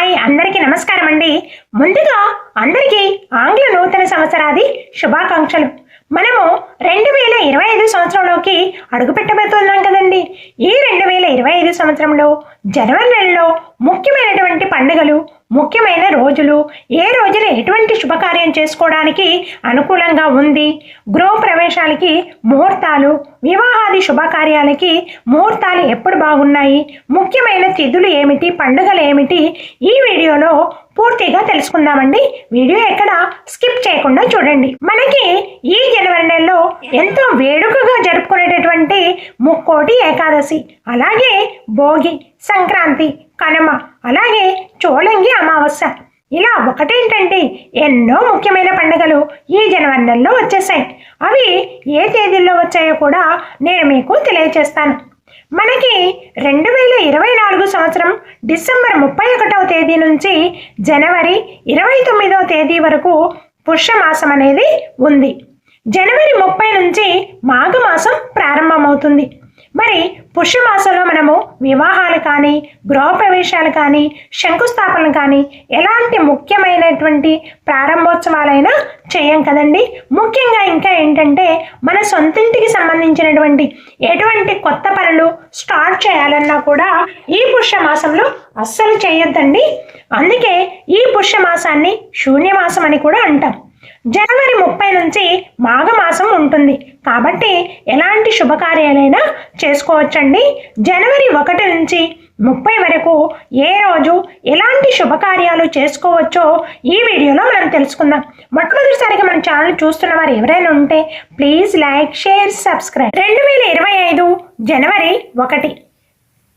Hi అందరికీ నమస్కారం అండి ముందుగా అందరికీ ఆంగ్ల నూతన సంవత్సరాది శుభాకాంక్షలు. మనము రెండు వేల ఇరవై ఐదు సంవత్సరంలోకి అడుగుపెట్టబోతున్నాం కదండి. ఈ రెండు వేల ఇరవై ఐదు సంవత్సరంలో జనవరి నెలలో ముఖ్యమైనటువంటి పండుగలు ముఖ్యమైన రోజులు ఏ రోజున ఎటువంటి శుభకార్యం చేసుకోవడానికి అనుకూలంగా ఉంది గృహ ప్రవేశాలకి ముహూర్తాలు వివాహాది శుభకార్యాలకి ముహూర్తాలు ఎప్పుడు బాగున్నాయి ముఖ్యమైన తిథులు ఏమిటి పండుగలు ఏమిటి ఈ వీడియోలో పూర్తిగా తెలుసుకుందామండి. వీడియో ఎక్కడ స్కిప్ చేయకుండా చూడండి. మనకి ఈ జనవరి నెలలో ఎంతో వేడుకగా జరుపుకునేటటువంటి ముక్కోటి ఏకాదశి అలాగే భోగి సంక్రాంతి కనుమ అలాగే చోళంగి అమావాస్య. ఇలా ఒకటేంటంటే ఎన్నో ముఖ్యమైన పండుగలు ఈ జనవరి నెలలో వచ్చేసాయి. అవి ఏ తేదీల్లో వచ్చాయో కూడా నేను మీకు తెలియజేస్తాను. మనకి రెండు వేల ఇరవై నాలుగు సంవత్సరం డిసెంబర్ ముప్పై ఒకటవ తేదీ నుంచి జనవరి ఇరవై తొమ్మిదవ తేదీ వరకు పుష్యమాసం అనేది ఉంది. జనవరి ముప్పై నుంచి మాఘమాసం ప్రారంభమవుతుంది. మరి పుష్యమాసంలో మనము వివాహాలు కానీ గృహప్రవేశాలు కానీ శంకుస్థాపనలు కానీ ఎలాంటి ముఖ్యమైనటువంటి ప్రారంభోత్సవాలైనా చేయం కదండి. ముఖ్యంగా ఇంకా ఏంటంటే మన సొంతింటికి సంబంధించినటువంటి ఎటువంటి కొత్త పనులు స్టార్ట్ చేయాలన్నా కూడా ఈ పుష్యమాసంలో అస్సలు చేయొద్దండి. అందుకే ఈ పుష్యమాసాన్ని శూన్యమాసం అని కూడా అంటాం. జనవరి ముప్పై నుంచి మాఘమాసం ఉంటుంది. కాబట్టి ఎలాంటి శుభకార్యాలైనా చేసుకోవచ్చండి. జనవరి ఒకటి నుంచి ముప్పై వరకు ఏ రోజు ఎలాంటి శుభకార్యాలు చేసుకోవచ్చో ఈ వీడియోలో మనం తెలుసుకుందాం. మొట్టమొదటిసారిగా మన ఛానల్ చూస్తున్న వారు ఎవరైనా ఉంటే ప్లీజ్ లైక్ షేర్ సబ్స్క్రైబ్. రెండు వేల ఇరవై ఐదు జనవరి ఒకటి.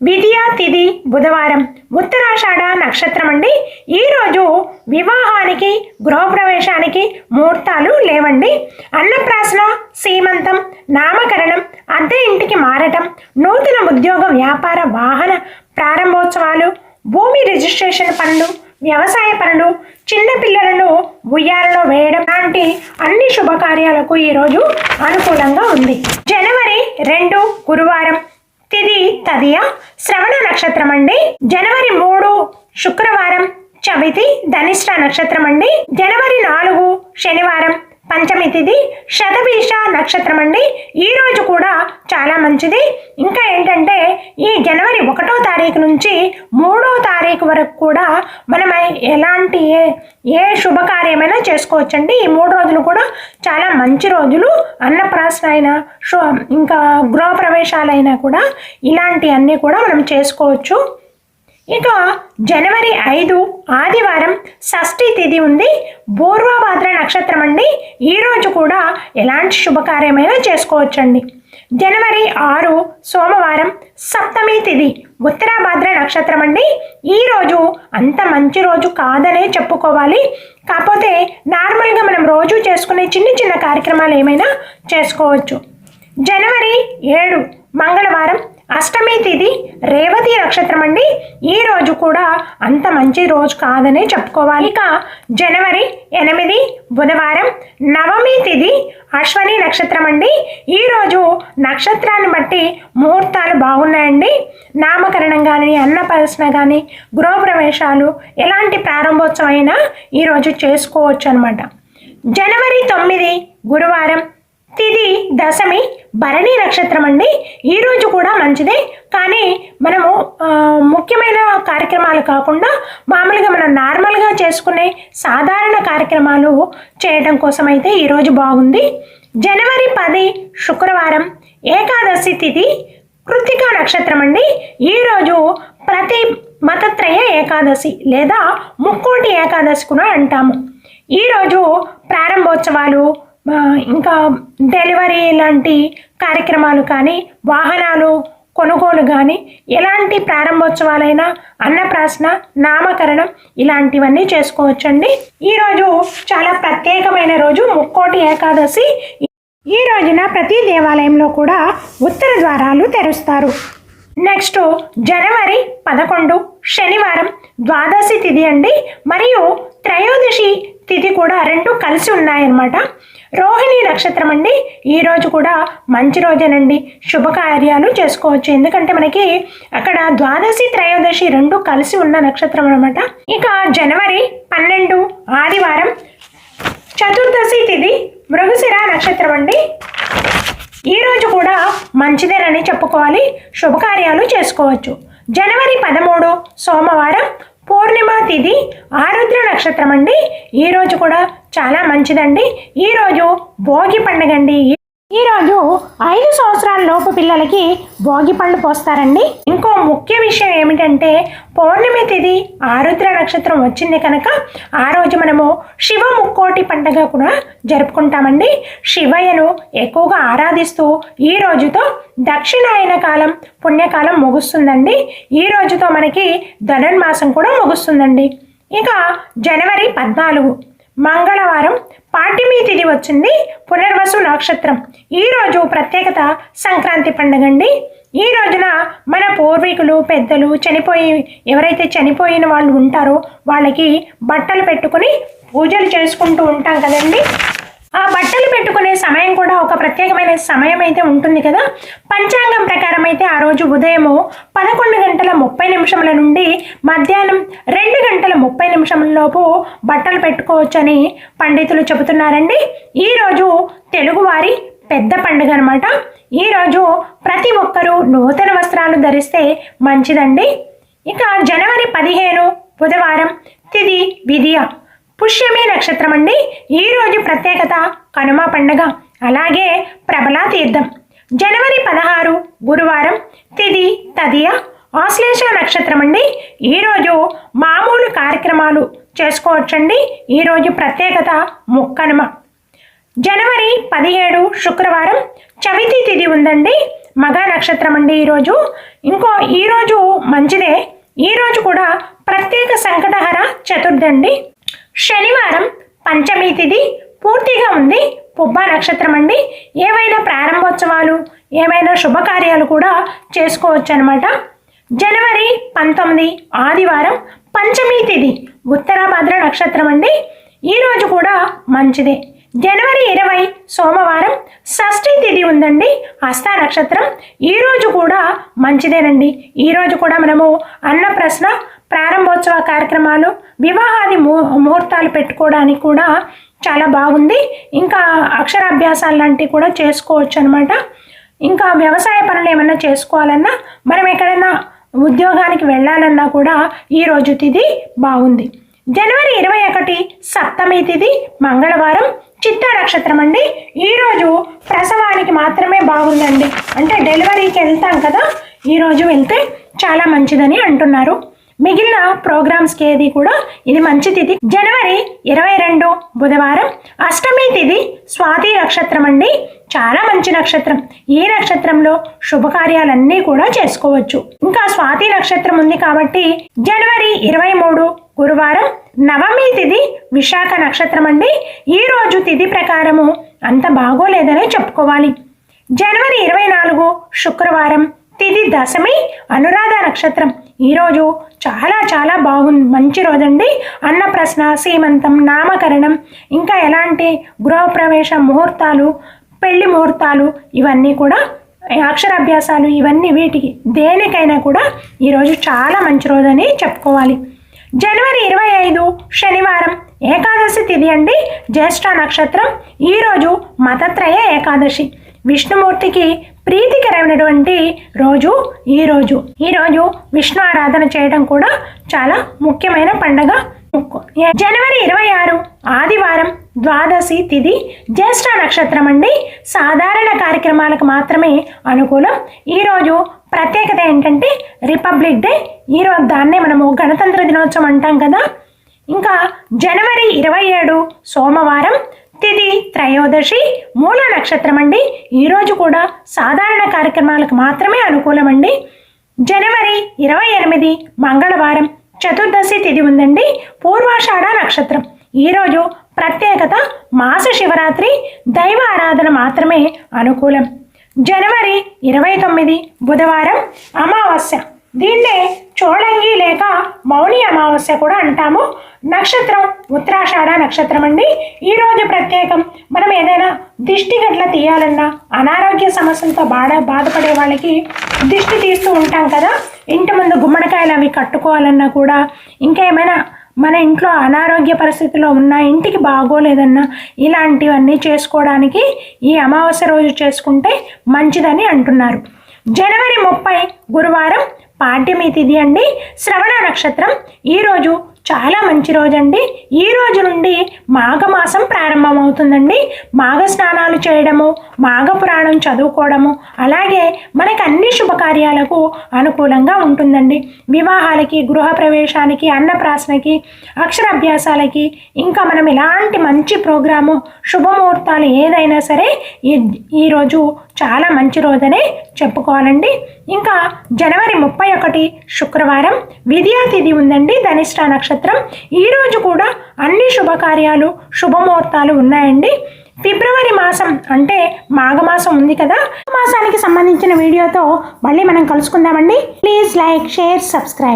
విద్యా తిథి బుధవారం. ఉత్తరాషాఢ నక్షత్రం అండి ఈరోజు వివాహానికి గృహప్రవేశానికి ముహూర్తాలు లేవండి. అన్నప్రాసన సీమంతం నామకరణం అద్దె ఇంటికి మారటం నూతన ఉద్యోగ వ్యాపార వాహన ప్రారంభోత్సవాలు భూమి రిజిస్ట్రేషన్ పనులు వ్యవసాయ పనులు చిన్న పిల్లలను ఉయ్యాలలో వేయడం లాంటి అన్ని శుభకార్యాలకు ఈరోజు అనుకూలంగా ఉంది. జనవరి రెండు గురువారం తదియ శ్రవణ నక్షత్రం అండి జనవరి మూడు శుక్రవారం చవితి ధనిష్ట నక్షత్రం అండి జనవరి నాలుగు శనివారం పంచమి తిథి శతభీష నక్షత్రం అండి ఈ రోజు కూడా చాలా మంచిది. ఇంకా ఏంటంటే ఈ జనవరి ఒకటో తారీఖు నుంచి మూడో తారీఖు వరకు కూడా మనం ఎలాంటి ఏ ఏ శుభకార్యమైనా చేసుకోవచ్చండి. ఈ మూడు రోజులు కూడా చాలా మంచి రోజులు. అన్నప్రాసన అయినా శు ఇంకా గృహప్రవేశాలైనా కూడా ఇలాంటివన్నీ కూడా మనం చేసుకోవచ్చు. ఇక జనవరి ఐదు ఆదివారం షష్ఠి తిథి ఉంది. పూర్వభాద్ర నక్షత్రం అండి. ఈరోజు కూడా ఎలాంటి శుభకార్యమైనా చేసుకోవచ్చండి. జనవరి ఆరు సోమవారం సప్తమి తిథి ఉత్తరాభాద్ర నక్షత్రం అండి. ఈరోజు అంత మంచి రోజు కాదనే చెప్పుకోవాలి. కాకపోతే నార్మల్గా మనం రోజు చేసుకునే చిన్న చిన్న కార్యక్రమాలు ఏమైనా చేసుకోవచ్చు. జనవరి ఏడు మంగళవారం అష్టమి తిథి రేవతి నక్షత్రం అండి. ఈ రోజు కూడా అంత మంచి రోజు కాదనే చెప్పుకోవాలి. ఇక జనవరి ఎనిమిది బుధవారం నవమి తిథి అశ్వని నక్షత్రం అండి. ఈరోజు నక్షత్రాన్ని బట్టి ముహూర్తాలు బాగున్నాయండి. నామకరణం కానీ అన్నపరసన కానీ గృహప్రవేశాలు ఎలాంటి ప్రారంభోత్సవం అయినా ఈరోజు చేసుకోవచ్చు అనమాట జనవరి తొమ్మిది గురువారం తిది దశమి భరణి నక్షత్రం అండి. ఈరోజు కూడా మంచిదే. కానీ మనము ముఖ్యమైన కార్యక్రమాలు కాకుండా మామూలుగా మనం నార్మల్గా చేసుకునే సాధారణ కార్యక్రమాలు చేయడం కోసం అయితే ఈరోజు బాగుంది. జనవరి పది శుక్రవారం ఏకాదశి తిథి కృతికా నక్షత్రం అండి. ఈరోజు ప్రతి మతత్రయ ఏకాదశి లేదా ముక్కోటి ఏకాదశి కూడా అంటాము ఈరోజు ప్రారంభోత్సవాలు ఇంకా డెలివరీ లాంటి కార్యక్రమాలు కానీ వాహనాలు కొనుగోలు కానీ ఎలాంటి ప్రారంభోత్సవాలైనా అన్నప్రాసన నామకరణం ఇలాంటివన్నీ చేసుకోవచ్చండి. ఈరోజు చాలా ప్రత్యేకమైన రోజు ముక్కోటి ఏకాదశి. ఈ రోజున ప్రతి దేవాలయంలో కూడా ఉత్తర ద్వారాలు తెరుస్తారు. నెక్స్ట్ జనవరి పదకొండు శనివారం ద్వాదశి తిథి అండి. మరియు త్రయోదశి తిథి కూడా రెండు కలిసి ఉన్నాయన్నమాట. రోహిణి నక్షత్రం అండి ఈ రోజు కూడా మంచి రోజేనండి. శుభకార్యాలు చేసుకోవచ్చు. ఎందుకంటే మనకి అక్కడ ద్వాదశి త్రయోదశి రెండు కలిసి ఉన్న నక్షత్రం అనమాట ఇక జనవరి పన్నెండు ఆదివారం చతుర్దశి తిథి మృగశిర నక్షత్రం అండి. ఈ రోజు కూడా మంచిదేనని చెప్పుకోవాలి. శుభకార్యాలు చేసుకోవచ్చు. జనవరి పదమూడు సోమవారం పూర్ణిమ తిథి ఆరుద్ర నక్షత్రం అండి ఈ రోజు కూడా చాలా మంచిదండి. ఈ రోజు భోగి పండుగ అండి ఈ రోజు ఐదు సంవత్సరాల లోపు పిల్లలకి భోగి పళ్ళు పోస్తారండి. ఇంకో ముఖ్య విషయం ఏమిటంటే పౌర్ణమి తిథి ఆరుద్ర నక్షత్రం వచ్చింది కనుక ఆ రోజు మనము శివ ముక్కోటి పండుగ కూడా జరుపుకుంటామండి. శివయ్యను ఎక్కువగా ఆరాధిస్తూ ఈ రోజుతో దక్షిణాయన కాలం పుణ్యకాలం ముగుస్తుందండి. ఈ రోజుతో మనకి ధనుర్మాసం కూడా ముగుస్తుందండి. ఇక జనవరి పద్నాలుగు మంగళవారం పాటి తిథి వచ్చింది పునర్వసు నక్షత్రం. ఈరోజు ప్రత్యేకత సంక్రాంతి పండుగ అండి ఈ రోజున మన పూర్వీకులు పెద్దలు చనిపోయి ఎవరైతే చనిపోయిన వాళ్ళు ఉంటారో వాళ్ళకి బట్టలు పెట్టుకుని పూజలు చేసుకుంటూ ఉంటాం కదండి. ఆ బట్టలు పెట్టుకునే సమయం కూడా ఒక ప్రత్యేకమైన సమయం అయితే ఉంటుంది కదా. పంచాంగం ప్రకారం అయితే ఆ రోజు ఉదయము పదకొండు గంటల ముప్పై నిమిషముల నుండి మధ్యాహ్నం రెండు గంటల ముప్పై నిమిషంలోపు బట్టలు పెట్టుకోవచ్చని పండితులు చెబుతున్నారండి. ఈరోజు తెలుగువారి పెద్ద పండుగ అనమాట ఈరోజు ప్రతి ఒక్కరూ నూతన వస్త్రాలు ధరిస్తే మంచిదండి. ఇక జనవరి పదిహేను బుధవారం తిది విధియ పుష్యమి నక్షత్రం అండి ఈరోజు ప్రత్యేకత కనుమ పండగ. అలాగే ప్రబలా తీర్థం. జనవరి పదహారు గురువారం తిది తదియ ఆశ్లేష నక్షత్రం అండి ఈరోజు మామూలు కార్యక్రమాలు చేసుకోవచ్చండి. ఈరోజు ప్రత్యేకత ముక్కనుమ. జనవరి పదిహేడు శుక్రవారం చవితి తిథి ఉందండి. మగ నక్షత్రం అండి ఈరోజు ఇంకో ఈరోజు మంచిదే. ఈరోజు కూడా ప్రత్యేక సంకటహర చతుర్థి అండి. శనివారం పంచమి తిథి పూర్తిగా ఉంది. పుబ్బ నక్షత్రం అండి. ఏవైనా ప్రారంభోత్సవాలు ఏమైనా శుభకార్యాలు కూడా చేసుకోవచ్చు అనమాట జనవరి పంతొమ్మిది ఆదివారం పంచమి తిథి ఉత్తరాభద్ర నక్షత్రం అండి. ఈరోజు కూడా మంచిదే. జనవరి ఇరవై సోమవారం షష్ఠి తిథి ఉందండి. హస్త నక్షత్రం. ఈరోజు కూడా మంచిదేనండి. ఈరోజు కూడా మనము అన్నప్రశ్న ప్రారంభోత్సవ కార్యక్రమాలు వివాహాది ముహూర్తాలు పెట్టుకోవడానికి కూడా చాలా బాగుంది. ఇంకా అక్షరాభ్యాసాలు లాంటివి కూడా చేసుకోవచ్చు అనమాట ఇంకా వ్యవసాయ పనులు ఏమైనా చేసుకోవాలన్నా మనం ఎక్కడైనా ఉద్యోగానికి వెళ్ళాలన్నా కూడా ఈ రోజు తిది బాగుంది. జనవరి ఇరవై ఒకటి సప్తమి తిది మంగళవారం చిత్త నక్షత్రం అండి ఈరోజు ప్రసవానికి మాత్రమే బాగుందండి. అంటే డెలివరీకి వెళ్తాం కదా ఈరోజు వెళ్తే చాలా మంచిదని అంటున్నారు. మిగిలిన ప్రోగ్రామ్స్కి ఏది కూడా ఇది మంచి తిథి. జనవరి ఇరవై రెండు బుధవారం. అష్టమి తిథి స్వాతి నక్షత్రం అండి. చాలా మంచి నక్షత్రం. ఈ నక్షత్రంలో శుభకార్యాలన్నీ కూడా చేసుకోవచ్చు. ఇంకా స్వాతి నక్షత్రం ఉంది కాబట్టి జనవరి ఇరవై మూడు గురువారం. నవమి తిథి విశాఖ నక్షత్రం అండి. ఈ రోజు తిథి ప్రకారము అంత బాగోలేదనే చెప్పుకోవాలి. జనవరి ఇరవై నాలుగు శుక్రవారం. తిథి దశమి అనురాధ నక్షత్రం. ఈరోజు చాలా చాలా బాగుంది మంచి రోజండి. అన్నప్రశ్న సీమంతం నామకరణం ఇంకా ఎలాంటి గృహప్రవేశ ముహూర్తాలు పెళ్ళి ముహూర్తాలు ఇవన్నీ కూడా అక్షరాభ్యాసాలు ఇవన్నీ వీటికి దేనికైనా కూడా ఈరోజు చాలా మంచి రోజని చెప్పుకోవాలి. జనవరి ఇరవై ఐదు శనివారం ఏకాదశి తిథి అండి. జ్యేష్ఠ నక్షత్రం ఈరోజు మతత్రయ ఏకాదశి. విష్ణుమూర్తికి ప్రీతికరమైనటువంటి రోజు ఈ రోజు. ఈరోజు విష్ణు ఆరాధన చేయడం కూడా చాలా ముఖ్యమైన పండగ. జనవరి ఇరవై ఆరు ఆదివారం ద్వాదశి తిథి జ్యేష్ఠ నక్షత్రం అండి. సాధారణ కార్యక్రమాలకు మాత్రమే అనుకూలం. ఈరోజు ప్రత్యేకత ఏంటంటే రిపబ్లిక్ డే. ఈరోజు దాన్నే మనము గణతంత్ర దినోత్సవం అంటాం కదా. ఇంకా జనవరి ఇరవై ఏడు సోమవారం తిథి త్రయోదశి మూల నక్షత్రం అండి ఈరోజు కూడా సాధారణ కార్యక్రమాలకు మాత్రమే అనుకూలమండి. జనవరి ఇరవై ఎనిమిది మంగళవారం చతుర్దశి తిథి ఉందండి. పూర్వాషాఢ నక్షత్రం. ఈరోజు ప్రత్యేకత మాస శివరాత్రి దైవ ఆరాధన మాత్రమే అనుకూలం. జనవరి ఇరవై తొమ్మిది బుధవారం అమావాస్య. దీన్నే చోళంగి లేక మౌని అమావాస్య కూడా అంటాము. నక్షత్రం ఉత్తరాషాఢ నక్షత్రం అండి. ఈరోజు ప్రత్యేకం మనం ఏదైనా దిష్టి గట్ల తీయాలన్నా అనారోగ్య సమస్యలతో బాధ బాధపడే వాళ్ళకి దిష్టి తీస్తూ ఉంటాం కదా. ఇంటి ముందు గుమ్మడికాయలు అవి కట్టుకోవాలన్నా కూడా ఇంకా ఏమైనా మన ఇంట్లో అనారోగ్య పరిస్థితిలో ఉన్న ఇంటికి బాగోలేదన్నా ఇలాంటివన్నీ చేసుకోవడానికి ఈ అమావాస్య రోజు చేసుకుంటే మంచిదని అంటున్నారు. జనవరి ముప్పై గురువారం పాడ్యమి తిథి అండి. శ్రవణ నక్షత్రం. ఈరోజు చాలా మంచి రోజు అండి ఈ రోజు నుండి మాఘమాసం ప్రారంభమవుతుందండి. మాఘ స్నానాలు చేయడము మాఘ పురాణం చదువుకోవడము అలాగే మనకు అన్ని శుభకార్యాలకు అనుకూలంగా ఉంటుందండి. వివాహాలకి గృహ ప్రవేశానికి అన్నప్రాసనకి అక్షరాభ్యాసాలకి ఇంకా మనం ఇలాంటి మంచి ప్రోగ్రాము శుభముహూర్తాలు ఏదైనా సరే ఈ ఈరోజు చాలా మంచి రోజనే చెప్పుకోవాలండి. ఇంకా జనవరి ముప్పై ఒకటి శుక్రవారం విద్యా తిథి ఉందండి ధనిష్ట నక్షత్రం. ఈరోజు కూడా అన్ని శుభకార్యాలు శుభముహూర్తాలు ఉన్నాయండి. ఫిబ్రవరి మాసం అంటే మాఘమాసం ఉంది కదా. మాసానికి సంబంధించిన వీడియోతో మళ్ళీ మనం కలుసుకుందామండి. Please like share subscribe.